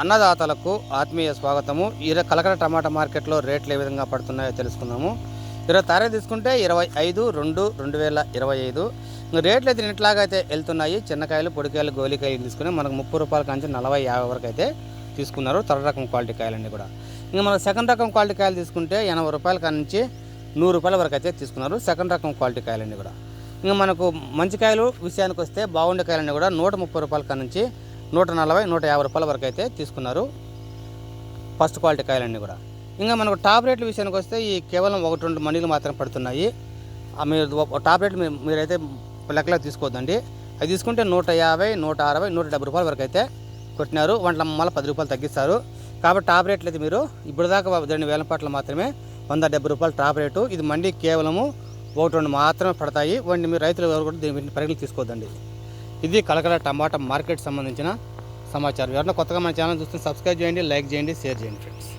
అన్నదాతలకు ఆత్మీయ స్వాగతము. ఈరోజు కలకడ టమాటా మార్కెట్లో రేట్లు ఏ విధంగా పడుతున్నాయో తెలుసుకుందాము. ఈరోజు తారీఖు తీసుకుంటే ఇరవై ఐదు రెండు రెండు వేల ఇరవై ఐదు. రేట్లు అయితే ఇట్లాగా అయితే వెళ్తున్నాయి. చిన్నకాయలు పొడికాయలు గోలికాయలు తీసుకుని మనకు ముప్పై రూపాయల కాంచి నలభై యాభై వరకు అయితే తీసుకున్నారు. థర్డ్ రకం క్వాలిటీ కాయలన్నీ కూడా. ఇంకా మనం సెకండ్ రకం క్వాలిటీ కాయలు తీసుకుంటే ఎనభై రూపాయల కానించి నూరు రూపాయల వరకు అయితే తీసుకున్నారు. సెకండ్ రకం క్వాలిటీ కాయలన్నీ కూడా. ఇంకా మనకు మంచి కాయలు విషయానికి వస్తే బాగుండే కాయలన్నీ కూడా నూట ముప్పై రూపాయల నుంచి నూట నలభై నూట యాభై రూపాయల వరకు అయితే తీసుకున్నారు ఫస్ట్ క్వాలిటీ కాయలన్నీ కూడా. ఇంకా మనకు టాప్ రేట్ల విషయానికి వస్తే ఈ కేవలం ఒకటి రెండు మనీలు మాత్రం పడుతున్నాయి. ఆ మీరు టాప్ రేట్లు మీరైతే లెక్కలో తీసుకోవద్దండి. అది తీసుకుంటే నూట యాభై నూట అరవై నూట డెబ్బై రూపాయల వరకు అయితే కొట్టినారు. వాటిలో మళ్ళీ పది రూపాయలు తగ్గిస్తారు. కాబట్టి టాప్ రేట్లు అయితే మీరు ఇప్పుడు దాకా రెండు వేల పాటలు మాత్రమే వంద డెబ్బై రూపాయలు టాప్ రేటు. ఇది మండి కేవలము ఒకటి రెండు మాత్రమే పడతాయి. వాటిని మీరు రైతులు ఎవరు కూడా దీని పరిగణలు తీసుకోవద్దండి. ఇది కలకల టమాటా మార్కెట్ సంబంధించిన సమాచారం. ఎవరైనా కొత్తగా మన ఛానల్ చూస్తే సబ్స్క్రైబ్ చేయండి లైక్ చేయండి షేర్ చేయండి ఫ్రెండ్స్.